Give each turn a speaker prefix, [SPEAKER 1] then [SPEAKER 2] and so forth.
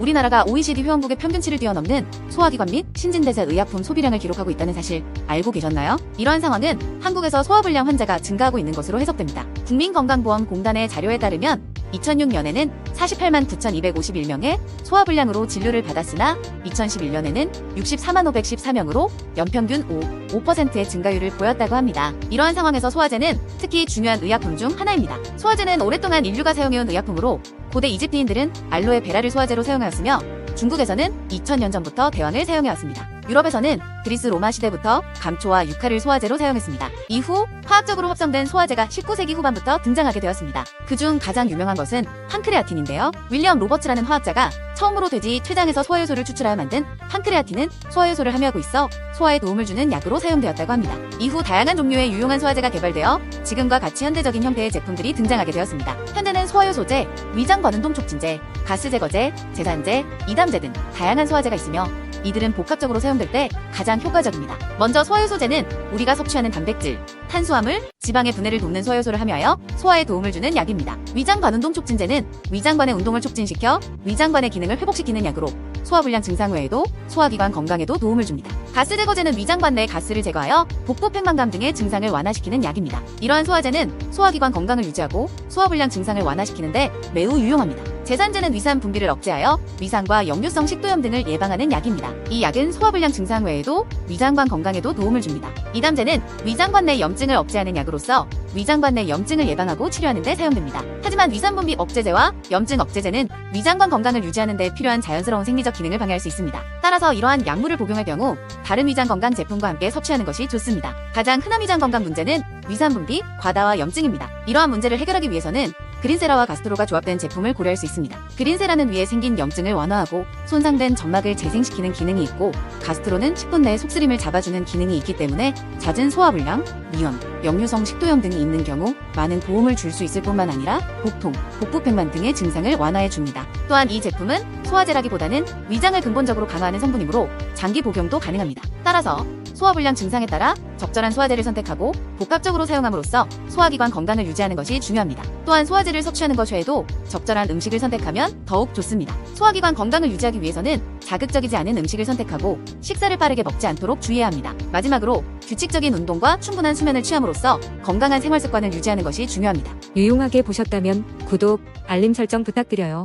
[SPEAKER 1] 우리나라가 OECD 회원국의 평균치를 뛰어넘는 소화기관 및 신진대사 의약품 소비량을 기록하고 있다는 사실 알고 계셨나요? 이러한 상황은 한국에서 소화불량 환자가 증가하고 있는 것으로 해석됩니다. 국민건강보험공단의 자료에 따르면 2006년에는 48만 9,251명의 소화불량으로 진료를 받았으나 2011년에는 64만 514명으로 연평균 5, 5%의 증가율을 보였다고 합니다. 이러한 상황에서 소화제는 특히 중요한 의약품 중 하나입니다. 소화제는 오랫동안 인류가 사용해온 의약품으로 고대 이집트인들은 알로에 베라를 소화제로 사용하였으며 중국에서는 2000년 전부터 대왕을 사용해왔습니다. 유럽에서는 그리스 로마 시대부터 감초와 유카를 소화제로 사용했습니다. 이후 화학적으로 합성된 소화제가 19세기 후반부터 등장하게 되었습니다. 그중 가장 유명한 것은 판크레아틴인데요. 윌리엄 로버츠라는 화학자가 처음으로 돼지 췌장에서 소화효소를 추출하여 만든 판크레아틴은 소화효소를 함유하고 있어 소화에 도움을 주는 약으로 사용되었다고 합니다. 이후 다양한 종류의 유용한 소화제가 개발되어 지금과 같이 현대적인 형태의 제품들이 등장하게 되었습니다. 현재는 소화효소제, 위장 반운동 촉진제, 가스 제거제, 제산제, 이담제 등 다양한 소화제가 있으며 이들은 복합적으로 사용될 때 가장 효과적입니다. 먼저 소화효소제는 우리가 섭취하는 단백질, 탄수화물, 지방의 분해를 돕는 소화효소를 함유하여 소화에 도움을 주는 약입니다. 위장 반운동 촉진제는 위장관의 운동을 촉진시켜 위장관의 기능을 회복시키는 약으로 소화불량 증상 외에도 소화기관 건강에도 도움을 줍니다. 가스 제거제는 위장관 내 가스를 제거하여 복부 팽만감 등의 증상을 완화시키는 약입니다. 이러한 소화제는 소화기관 건강을 유지하고 소화불량 증상을 완화시키는데 매우 유용합니다. 제산제는 위산 분비를 억제하여 위산과 역류성 식도염 등을 예방하는 약입니다. 이 약은 소화불량 증상 외에도 위장관 건강에도 도움을 줍니다. 이담제는 위장관 내 염증을 억제하는 약으로서 위장관 내 염증을 예방하고 치료하는 데 사용됩니다. 하지만 위산 분비 억제제와 염증 억제제는 위장관 건강을 유지하는 데 필요한 자연스러운 생리적 기능을 방해할 수 있습니다. 따라서 이러한 약물을 복용할 경우 다른 위장 건강 제품과 함께 섭취하는 것이 좋습니다. 가장 흔한 위장 건강 문제는 위산 분비, 과다와 염증입니다. 이러한 문제를 해결하기 위해서는 그린세라와 가스트로가 조합된 제품을 고려할 수 있습니다. 그린세라는 위에 생긴 염증을 완화하고 손상된 점막을 재생시키는 기능이 있고 가스트로는 10분 내에 속쓰림을 잡아주는 기능이 있기 때문에 잦은 소화불량, 미연, 역류성 식도염 등이 있는 경우 많은 도움을 줄 수 있을 뿐만 아니라 복통, 복부팽만 등의 증상을 완화해 줍니다. 또한 이 제품은 소화제라기보다는 위장을 근본적으로 강화하는 성분이므로 장기 복용도 가능합니다. 따라서 소화불량 증상에 따라 적절한 소화제를 선택하고 복합적으로 사용함으로써 소화기관 건강을 유지하는 것이 중요합니다. 또한 소화제를 섭취하는 것 외에도 적절한 음식을 선택하면 더욱 좋습니다. 소화기관 건강을 유지하기 위해서는 자극적이지 않은 음식을 선택하고 식사를 빠르게 먹지 않도록 주의해야 합니다. 마지막으로 규칙적인 운동과 충분한 수면을 취함으로써 건강한 생활 습관을 유지하는 것이 중요합니다.
[SPEAKER 2] 유용하게 보셨다면 구독, 알림 설정 부탁드려요.